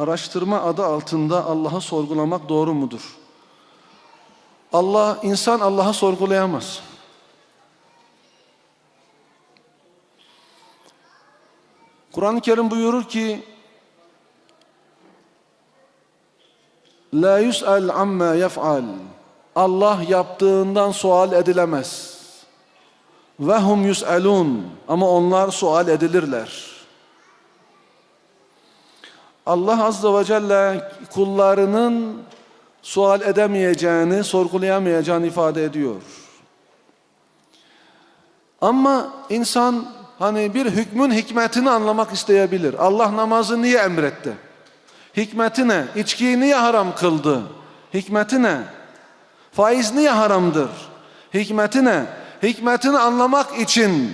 araştırma adı altında Allah'ı sorgulamak doğru mudur? Allah, insan Allah'ı sorgulayamaz. Kur'an-ı Kerim buyurur ki La yus'al amma yef'al Allah yaptığından sual edilemez. Ve hum yus'alun ama onlar sual edilirler. Allah Azze ve Celle kullarının sual edemeyeceğini, sorgulayamayacağını ifade ediyor. Ama insan hani bir hükmün hikmetini anlamak isteyebilir. Allah namazı niye emretti? Hikmeti ne? İçkiyi niye haram kıldı? Hikmeti ne? Faiz niye haramdır? Hikmeti ne? Hikmetini anlamak için,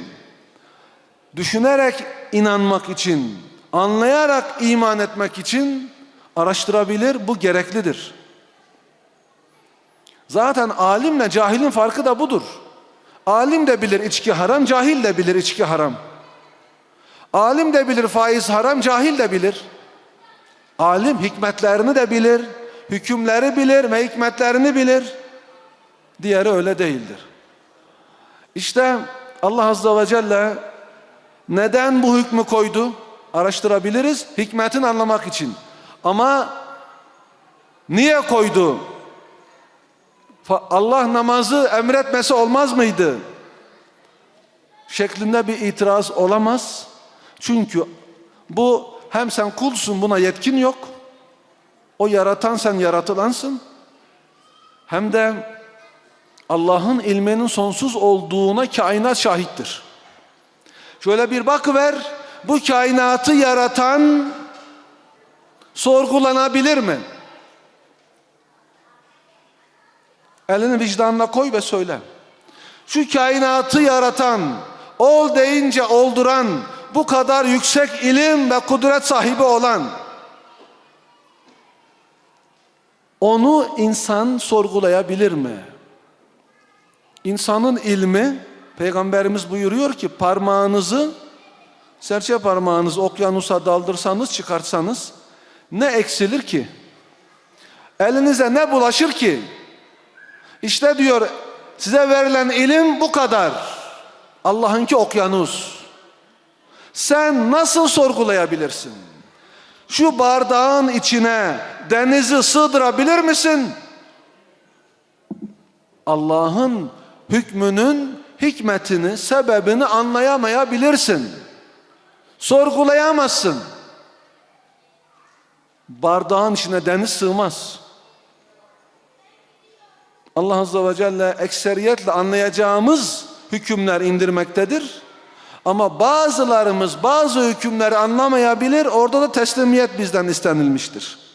düşünerek inanmak için, anlayarak iman etmek için araştırabilir, bu gereklidir. Zaten alimle cahilin farkı da budur. Alim de bilir içki haram, cahil de bilir içki haram. Alim de bilir faiz haram, cahil de bilir. Alim hikmetlerini de bilir, hükümleri bilir ve hikmetlerini bilir. Diğeri öyle değildir. İşte Allah Azze ve Celle neden bu hükmü koydu? Araştırabiliriz hikmetini anlamak için. Ama niye koydu? Allah namazı emretmesi olmaz mıydı? Şeklinde bir itiraz olamaz. Çünkü bu hem sen kulsun buna yetkin yok. O yaratan sen yaratılansın. Hem de Allah'ın ilminin sonsuz olduğuna kainat şahittir. Şöyle bir bakıver bu kainatı yaratan sorgulanabilir mi? Elini vicdanına koy ve söyle. Şu kainatı yaratan, ol deyince olduran, bu kadar yüksek ilim ve kudret sahibi olan, onu insan sorgulayabilir mi? İnsanın ilmi, Peygamberimiz buyuruyor ki parmağınızı, serçe parmağınızı okyanusa daldırsanız, çıkartsanız ne eksilir ki? Elinize ne bulaşır ki? İşte diyor size verilen ilim bu kadar. Allah'ınki okyanus. Sen nasıl sorgulayabilirsin? Şu bardağın içine denizi sığdırabilir misin? Allah'ın hükmünün hikmetini, sebebini anlayamayabilirsin. Sorgulayamazsın. Bardağın içine deniz sığmaz. Allah Azze ve Celle ekseriyetle anlayacağımız hükümler indirmektedir. Ama bazılarımız bazı hükümleri anlamayabilir. Orada da teslimiyet bizden istenilmiştir.